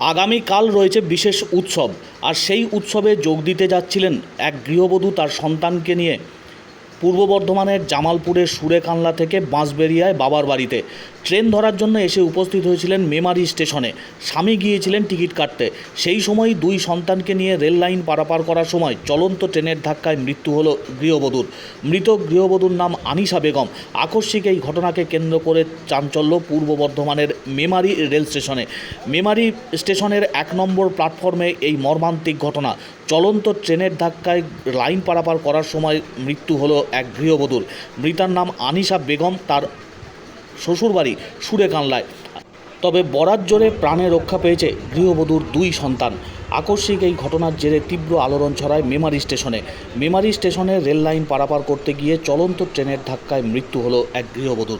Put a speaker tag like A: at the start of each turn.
A: আগামীকাল রয়েছে বিশেষ উৎসব, আর সেই উৎসবে যোগ দিতে যাচ্ছিলেন এক গৃহবধূ তার সন্তানকে নিয়ে। পূর্ব বর্ধমানের জামালপুরের সুরেকানলা থেকে বাঁশবেরিয়ায় বাবার বাড়িতে। ট্রেন ধরার জন্য এসে উপস্থিত হয়েছিলেন মেমারি স্টেশনে। স্বামী গিয়েছিলেন টিকিট কাটতে। সেই সময় দুই সন্তানকে নিয়ে রেল লাইন পারাপার করার সময় চলন্ত ট্রেনের ধাক্কায় মৃত্যু হলো গৃহবধূর। মৃত গৃহবধূর নাম আনিশা বেগম। আকস্মিক এই ঘটনাকে কেন্দ্র করে চাঞ্চল্য পূর্ব বর্ধমানের মেমারি রেল স্টেশনে। মেমারি স্টেশনের এক নম্বর প্ল্যাটফর্মে এই মর্মান্তিক ঘটনা। চলন্ত ট্রেনের ধাক্কায় লাইন পারাপার করার সময় মৃত্যু হলো এক গৃহবধূর। মৃতার নাম আনিশা বেগম, তার শ্বশুরবাড়ি সুরেকানলায়। তবে বরাত জোরে প্রাণে রক্ষা পেয়েছে গৃহবধূর দুই সন্তান। আকস্মিক এই ঘটনার জেরে তীব্র আলোড়ন ছড়ায় মেমারি স্টেশনে। মেমারি স্টেশনে রেল লাইন পারাপার করতে গিয়ে চলন্ত ট্রেনের ধাক্কায় মৃত্যু হলো এক গৃহবধূর।